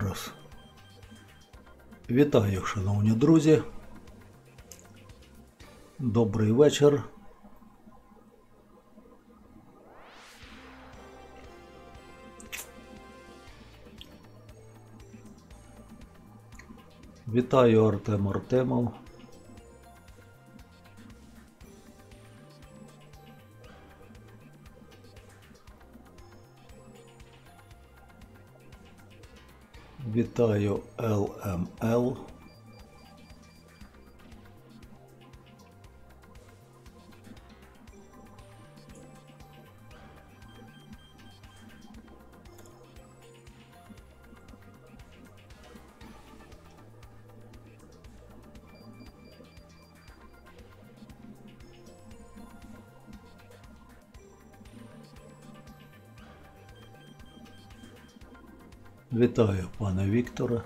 раз. Вітаю, шановні друзі. Добрий вечір. Вітаю Артем Артемов. Вітаю ЛМЛ. Вітаю, пане Вікторе.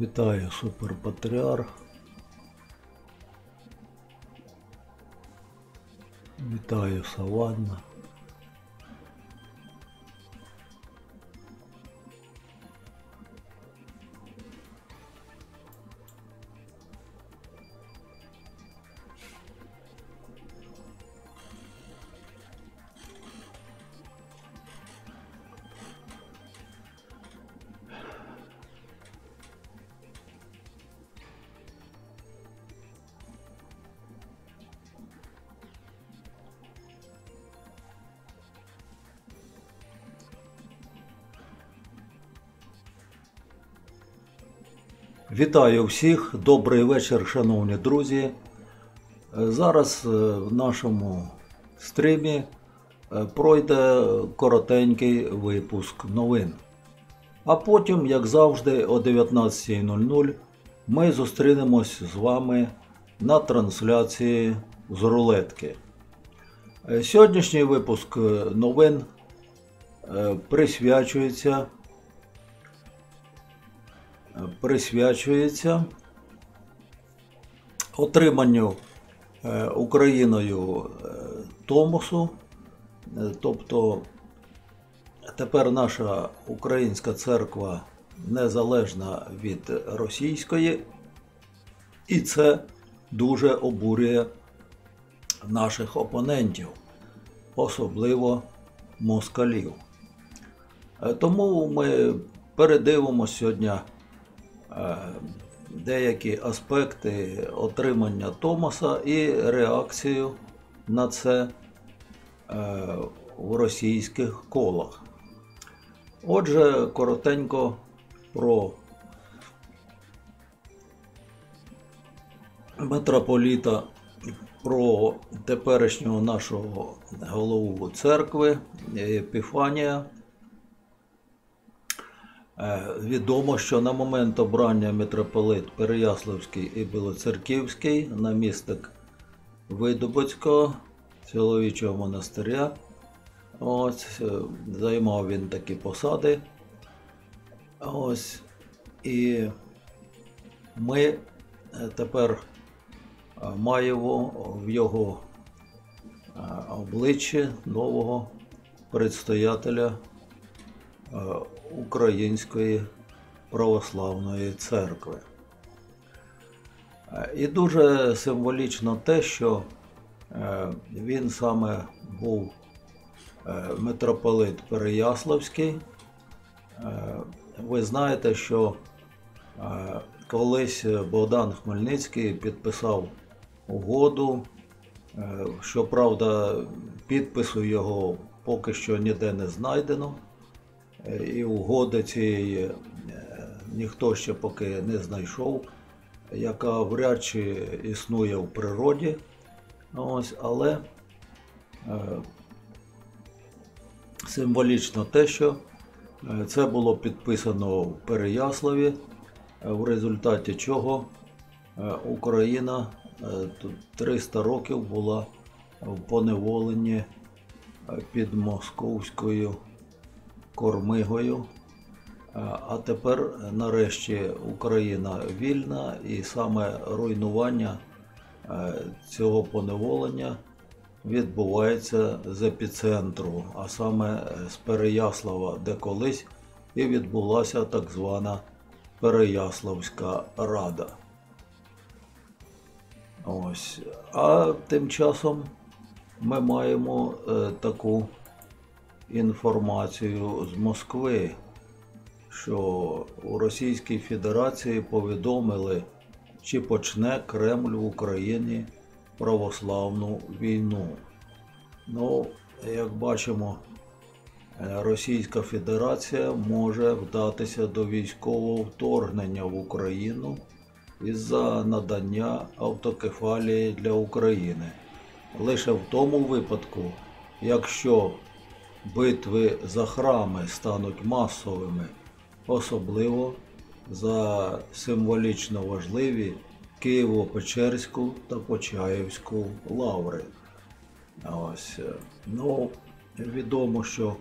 Вітаю суперпатріарх. Вітаю Саванна. Вітаю всіх, добрий вечір, шановні друзі. Е, Зараз е, в нашому стрімі е, пройде коротенький випуск новин. А потім, як завжди, о 19.00 ми зустрінемось з вами на трансляції з рулетки. Сьогоднішній випуск новин присвячується присвячується отриманню е, Україною е, Томосу. Е, Тобто тепер наша українська церква незалежна від російської, і це дуже обурює наших опонентів, особливо москалів. Тому ми передивимо сьогодні деякі аспекти отримання Томаса і реакцію на це е, в російських колах. Отже, коротенько про митрополіта, про теперішнього нашого голову церкви Епіфанія. Е, Відомо, що на момент обрання митрополит Переяславський і Білоцерківський, намісник Видобицького чоловічого монастиря, ось, е, займав він такі посади. Ось, і ми е, тепер маємо в його обличчі нового предстоятеля Української православної церкви. Е, І дуже символічно те, що е, він саме був е, митрополит Переяславський. Ви знаєте, що колись Богдан Хмельницький підписав угоду, щоправда, підпису його поки що ніде не знайдено. І угоди цієї е, ніхто ще поки не знайшов, яка вряд чи існує в природі. Ось, але е, символічно те, що е, це було підписано в Переяславі, в результаті чого Україна е, 300 років була в поневоленні під московською кормигою. Е, А тепер нарешті Україна вільна і саме руйнування е, цього поневолення відбувається з епіцентру, а саме е, з Переяслава, де колись і відбулася так звана Переяславська Рада. Ось. А тим часом ми маємо е, таку інформацію з Москви, що у Російській Федерації повідомили, чи почне Кремль в Україні православну війну. Ну, як бачимо, е, Російська Федерація може вдатися до військового вторгнення в Україну із-за надання автокефалії для України. Лише в тому випадку, якщо битви за храми стануть масовими, особливо за символічно важливі Києво-Печерську та Почаївську лаври. Ось. е, Ну, відомо, що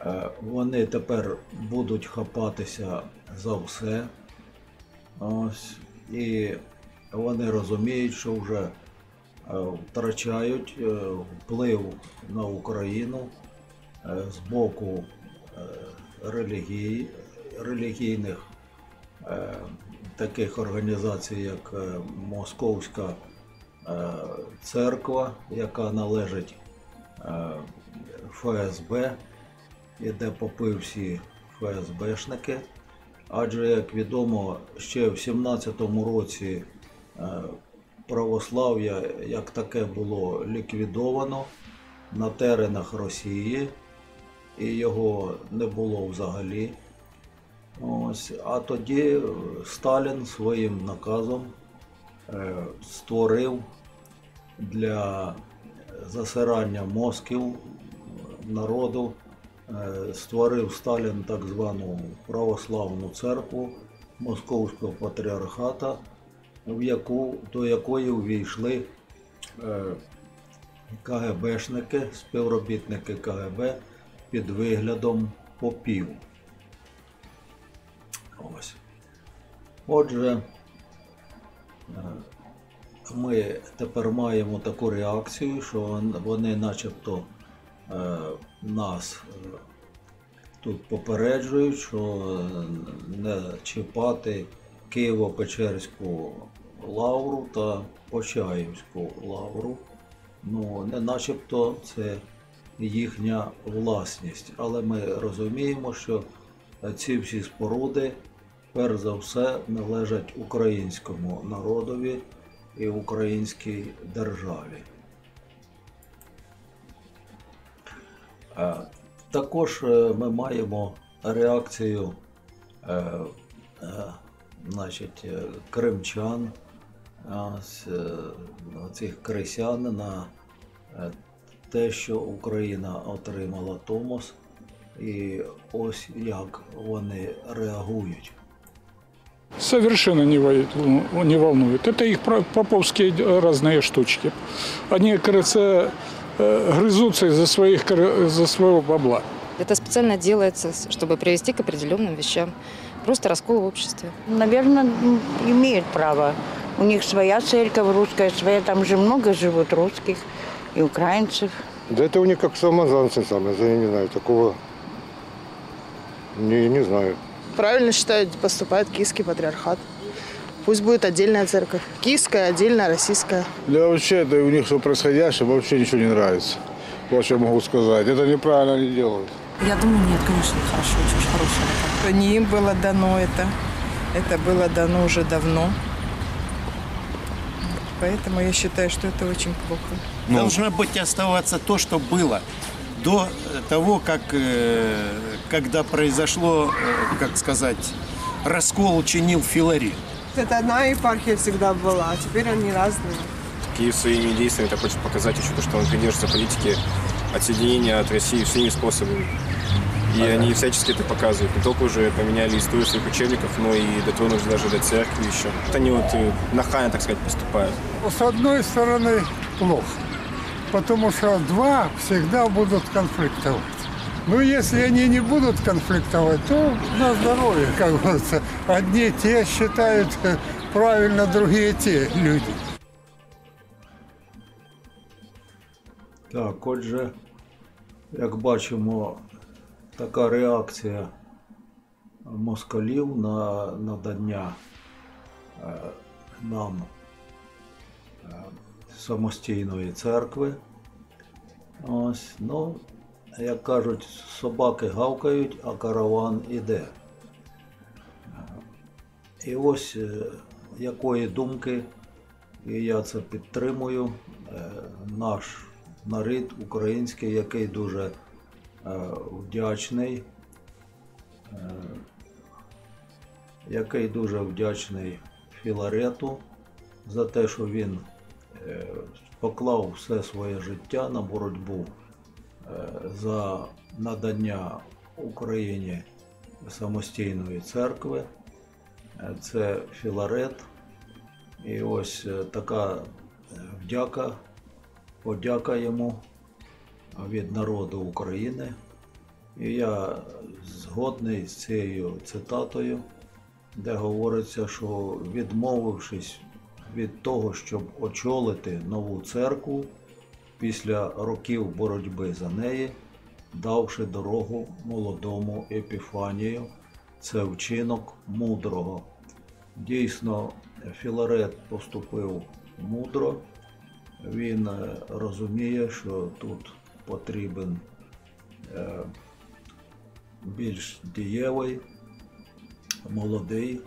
е, вони тепер будуть хапатися за все. Ось. І вони розуміють, що вже е, втрачають вплив на Україну з боку е, релігій, релігійних е, таких організацій, як е, Московська е, церква, яка належить е, ФСБ, і де попи всі ФСБшники. Адже, як відомо, ще в 17-му році е, православ'я як таке було ліквідовано на теренах Росії, і його не було взагалі. Ось, а тоді е, Сталін своїм наказом е, створив для засирання мозків народу, е, створив Сталін так звану православну церкву Московського патріархата, в яку, до якої увійшли КГБшники, співробітники КГБ під виглядом попів. Ось. Отже, е, ми тепер маємо таку реакцію, що вони начебто е, нас е, тут попереджують, що не чіпати Києво-Печерську лавру та Почаївську лавру. Ну, не начебто це їхня власність. Але ми розуміємо, що ці всі споруди, перш за все, належать українському народові і українській державі. Е, Також е, ми маємо реакцію е, значить, кримчан, цих крисян на те, що Україна отримала Томос, і ось як вони реагують. Совершенно не, не волнует. Это их поповские э, разные штучки. Они, кажется, э, грызутся из-за своих, из-за своего бабла. Это специально делается, чтобы привести к определенным вещам. Просто раскол в обществе. Наверное, имеют право. У них своя церковь русская, своя. Там же много живут русских и украинцев. Да это у них как самозанцы самые, я не знаю, такого не, не знаю. Правильно считают, поступает киевский патриархат. Пусть будет отдельная церковь. Киевская, отдельная, российская. Да вообще, это у них все происходящее вообще ничего не нравится. Вот что я могу сказать. Это неправильно они делают. Я думаю, нет, конечно, хорошо, очень хорошее. Не им было дано это. Это было дано уже давно. Поэтому я считаю, что это очень плохо. Должно быть оставаться то, что было до э, того, как, э, когда произошло, э, как сказать, раскол учинил Филарет. Это одна епархия всегда была, а теперь они разные. Киев своими действиями так хочет показать еще то, что он придерживается политики отсоединения от России всеми способами. И они всячески это показывают. Не только уже поменяли историю своих учебников, но и дотронулись даже до церкви еще. Вот они вот нахально, так сказать, поступают. С одной стороны, плохо. Потому что два всегда будут конфликтовать. Ну, если они не будут конфликтовать, то на здоровье, как говорится. Одни те считают правильно, другие те люди. Так, отже, як бачимо, така реакція москалів на надання е, нам самостійної церкви. Ось, ну, як кажуть, собаки гавкають, а караван іде. І ось е, якої думки, і я це підтримую, е, наш народ український, який дуже е, вдячний, який дуже вдячний Філарету за те, що він поклав все своє життя на боротьбу е, за надання Україні самостійної церкви. Е, Це Філарет. І ось е, така е, вдяка, подяка йому від народу України. І я згодний з цією цитатою, де говориться, що відмовившись від того, щоб очолити нову церкву після років боротьби за неї, давши дорогу молодому Епіфанію, це вчинок мудрого. Дійсно, Філарет поступив мудро. Він е, розуміє, що тут потрібен е, більш дієвий, молодий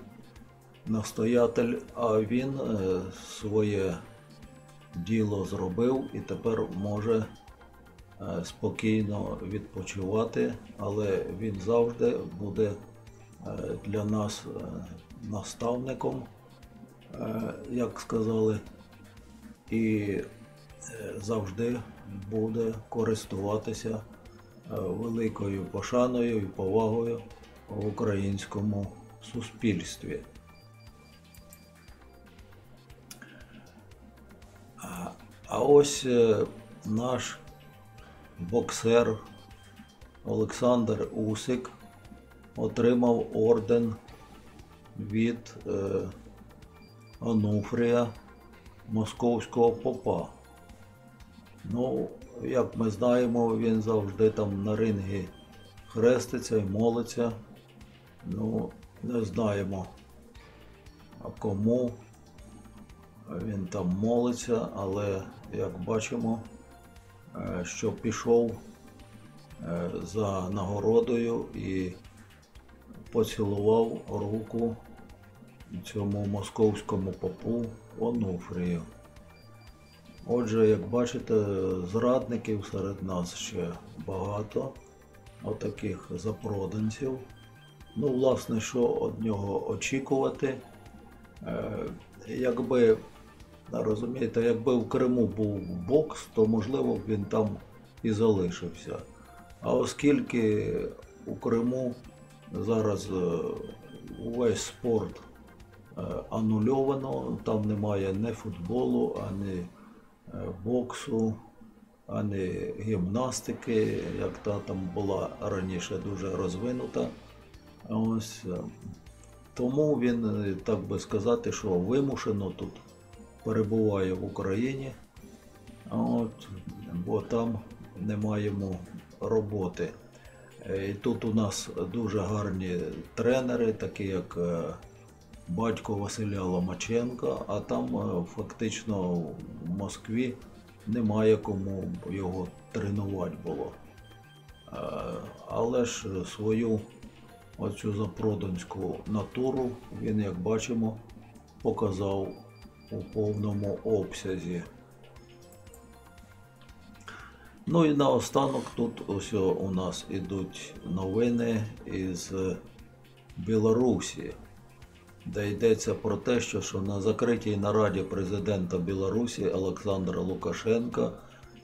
настоятель, а він е, своє діло зробив і тепер може е, спокійно відпочивати, але він завжди буде е, для нас наставником, як сказали, і завжди буде користуватися великою пошаною і повагою в українському суспільстві. Ось е, наш боксер Олександр Усик отримав орден від е, Онуфрія московського попа. Ну, як ми знаємо, він завжди там на рингі хреститься і молиться. Ну, не знаємо, а кому він там молиться, але як бачимо, е, що пішов е, за нагородою і поцілував руку цьому московському попу Онуфрію. Отже, як бачите, зрадників серед нас ще багато, отаких запроданців. Ну, власне, що від нього очікувати? Е, якби, розумієте, якби в Криму був бокс, то можливо б він там і залишився. А оскільки у Криму зараз е, увесь спорт е, анульовано, там немає ні футболу, ані е, боксу, ані гімнастики, як та там була раніше дуже розвинута. Ось. Тому він, так би сказати, що вимушено тут перебуває в Україні, от, бо там немає йому роботи. Е, І тут у нас дуже гарні тренери, такі як е, батько Василя Ломаченка, а там е, фактично в Москві немає кому його тренувати було. Але ж свою оцю запроданську натуру він, як бачимо, показав у повному обсязі. Ну і наостанок тут ось у нас ідуть новини із Білорусі, де йдеться про те, що, на закритій нараді президента Білорусі Олександра Лукашенка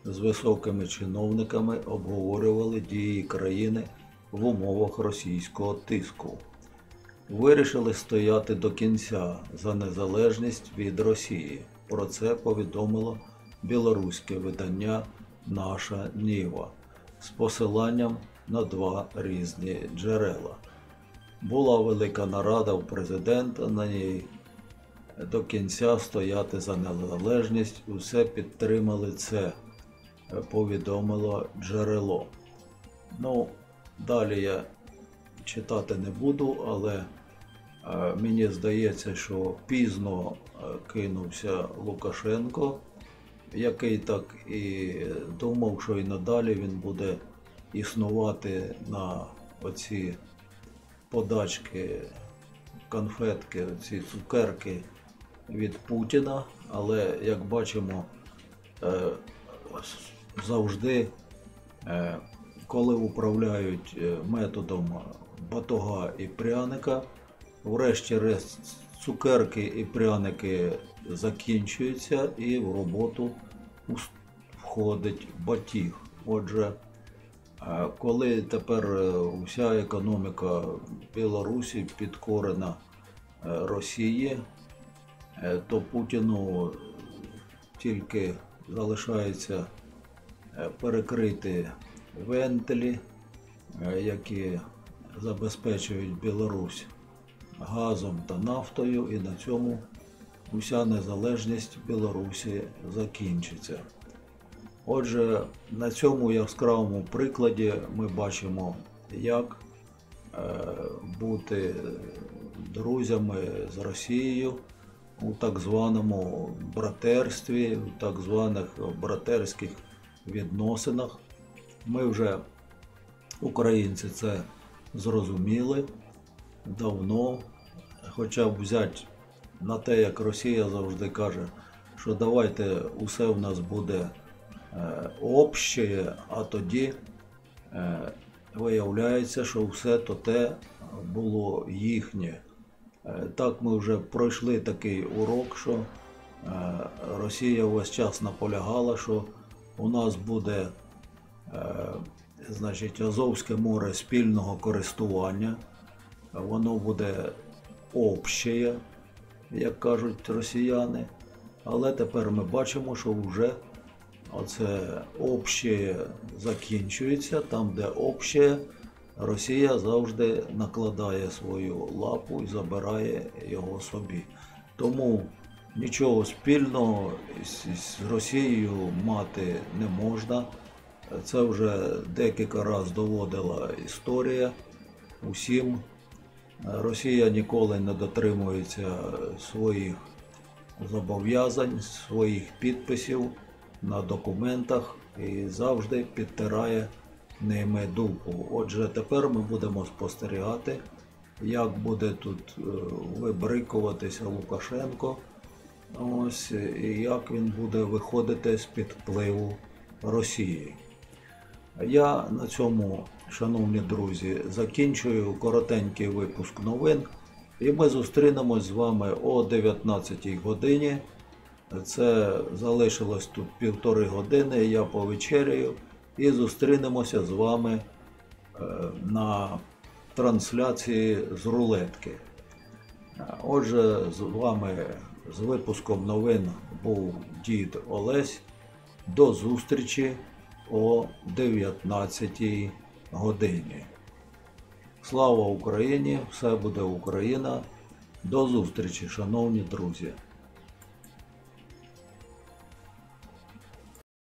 з високими чиновниками обговорювали дії країни в умовах російського тиску. Вирішили стояти до кінця за незалежність від Росії. Про це повідомило білоруське видання Наша Ніва з посиланням на два різні джерела. Була велика нарада у президента на ній до кінця стояти за незалежність. Усе підтримали це, повідомило джерело. Ну, далі я читати не буду, але мені здається, що пізно е, кинувся Лукашенко, який так і думав, що і надалі він буде існувати на оці подачки, конфетки, ці цукерки від Путіна. Але як бачимо, е, завжди, е, коли управляють методом батога і пряника, врешті-решт цукерки і пряники закінчуються і в роботу входить батіг. Отже, е, коли тепер е, вся економіка Білорусі підкорена е, Росії, то Путіну тільки залишається перекрити вентилі, які забезпечують Білорусь газом та нафтою, і на цьому уся незалежність Білорусі закінчиться. Отже, на цьому яскравому прикладі ми бачимо, як е, бути друзями з Росією у так званому братерстві, у так званих братерських відносинах. Ми вже, українці, це зрозуміли давно, хоча б взяти на те, як Росія завжди каже, що давайте усе в нас буде е, обще, а тоді е, виявляється, що все то те було їхнє. Е, Так ми вже пройшли такий урок, що Росія весь час наполягала, що у нас буде значить, Азовське море спільного користування, воно буде общее, як кажуть росіяни. Але тепер ми бачимо, що вже оце общее закінчується, там, де общее, Росія завжди накладає свою лапу і забирає його собі. Тому нічого спільного з Росією мати не можна. Це вже декілька разів доводила історія усім. Росія ніколи не дотримується своїх зобов'язань, своїх підписів на документах і завжди підтирає ними дупу. Отже, тепер ми будемо спостерігати, як буде тут е, вибрикуватися Лукашенко. Ось і як він буде виходити з-під впливу Росії. Я на цьому, шановні друзі, закінчую коротенький випуск новин. І ми зустрінемось з вами о 19 годині. Це залишилось тут півтори години. Я повечеряю і зустрінемося з вами е, на трансляції з рулетки. Отже, з вами з випуском новин був дід Олесь. До зустрічі о 19 годині. Слава Україні! Все буде Україна! До зустрічі, шановні друзі!